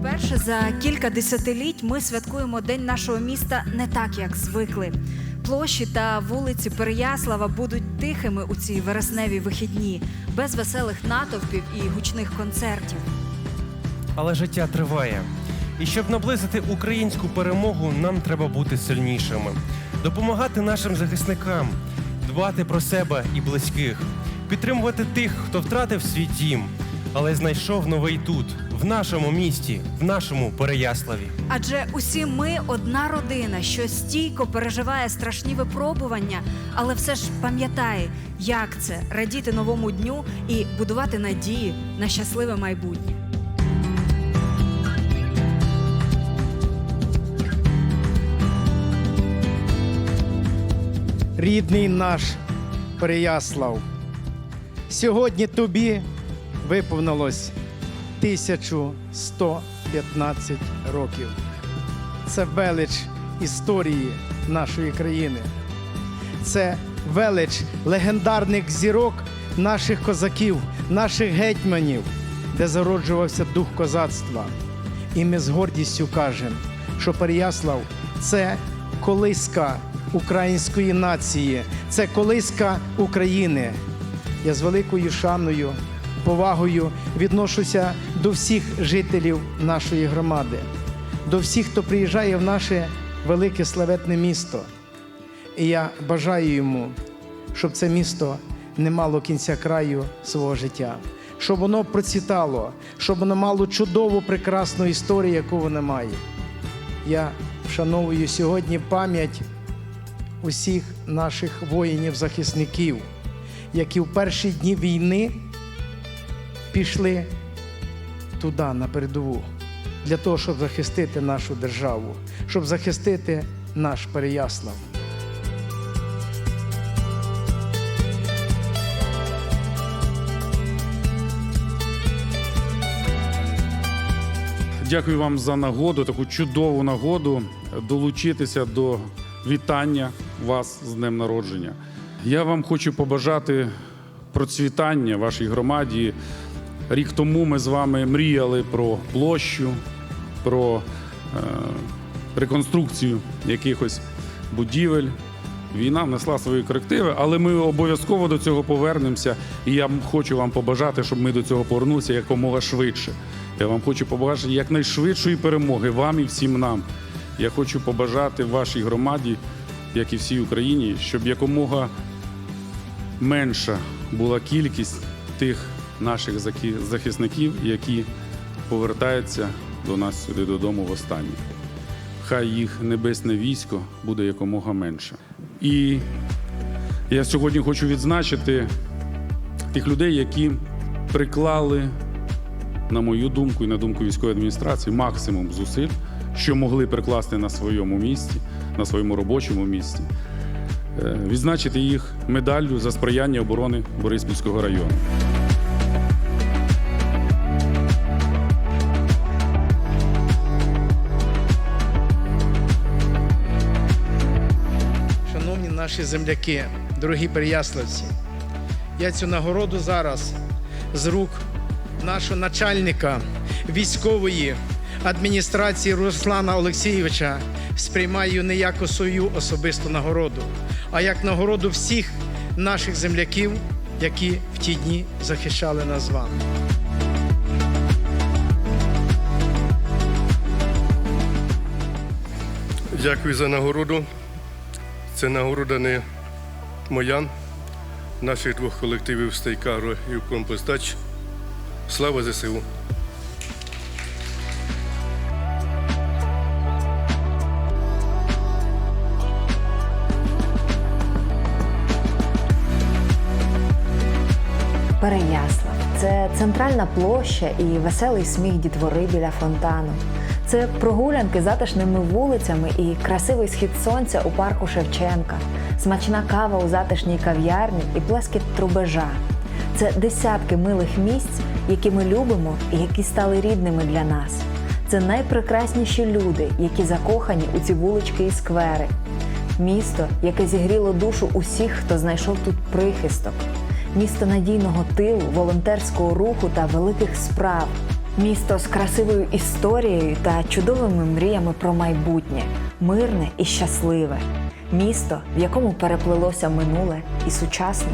Вперше за кілька десятиліть ми святкуємо День нашого міста не так, як звикли. Площі та вулиці Переяслава будуть тихими у ці вересневі вихідні, без веселих натовпів і гучних концертів. Але життя триває. І щоб наблизити українську перемогу, нам треба бути сильнішими, допомагати нашим захисникам, дбати про себе і близьких, підтримувати тих, хто втратив свій дім, але знайшов новий тут, в нашому місті, в нашому Переяславі. Адже усі ми одна родина, що стійко переживає страшні випробування, але все ж пам'ятає, як це радіти новому дню і будувати надії на щасливе майбутнє. Рідний наш Переяслав. Сьогодні тобі виповнилось 1115 років. Це велич історії нашої країни. Це велич легендарних зірок наших козаків, наших гетьманів, де зароджувався дух козацтва. І ми з гордістю кажемо, що Переяслав це колиска української нації, це колиска України. Я з великою шаною, повагою відношуся до всіх жителів нашої громади, до всіх, хто приїжджає в наше велике славетне місто. І я бажаю йому, щоб це місто не мало кінця краю свого життя, щоб воно процвітало, щоб воно мало чудову, прекрасну історію, яку воно має. Я вшановую сьогодні пам'ять усіх наших воїнів-захисників, які в перші дні війни пішли туди, на передову, для того, щоб захистити нашу державу, щоб захистити наш Переяслав. Дякую вам за нагоду, таку чудову нагоду долучитися до вітання вас з днем народження. Я вам хочу побажати процвітання вашій громаді. Рік тому ми з вами мріяли про площу, про е, реконструкцію якихось будівель. Війна внесла свої корективи, але ми обов'язково до цього повернемося. І я хочу вам побажати, щоб ми до цього повернулися якомога швидше. Я вам хочу побажати якнайшвидшої перемоги вам і всім нам. Я хочу побажати вашій громаді, як і всій Україні, щоб якомога менша була кількість тих наших захисників, які повертаються до нас сюди додому востаннє. Хай їх небесне військо буде якомога менше. І я сьогодні хочу відзначити тих людей, які приклали, на мою думку і на думку військової адміністрації, максимум зусиль, що могли прикласти на своєму місці, на своєму робочому місці. Е, Відзначити їх медаллю за сприяння оборони Бориспільського району. Шановні наші земляки, дорогі переяславці, я цю нагороду зараз з рук нашого начальника військової адміністрації Руслана Олексійовича сприймаю не як свою особисту нагороду, а як нагороду всіх наших земляків, які в ті дні захищали нас з вами. Дякую за нагороду. Це нагорода не моя, наших двох колективів Стейкаро і Компостач. Слава ЗСУ! Переяслав це центральна площа і веселий сміх дітвори біля фонтану. Це прогулянки затишними вулицями і красивий схід сонця у парку Шевченка, смачна кава у затишній кав'ярні і плескіт трубежа. Це десятки милих місць, які ми любимо і які стали рідними для нас. Це найпрекрасніші люди, які закохані у ці вулички і сквери. Місто, яке зігріло душу усіх, хто знайшов тут прихисток. Місто надійного тилу, волонтерського руху та великих справ, місто з красивою історією та чудовими мріями про майбутнє, мирне і щасливе, місто, в якому переплилося минуле і сучасне.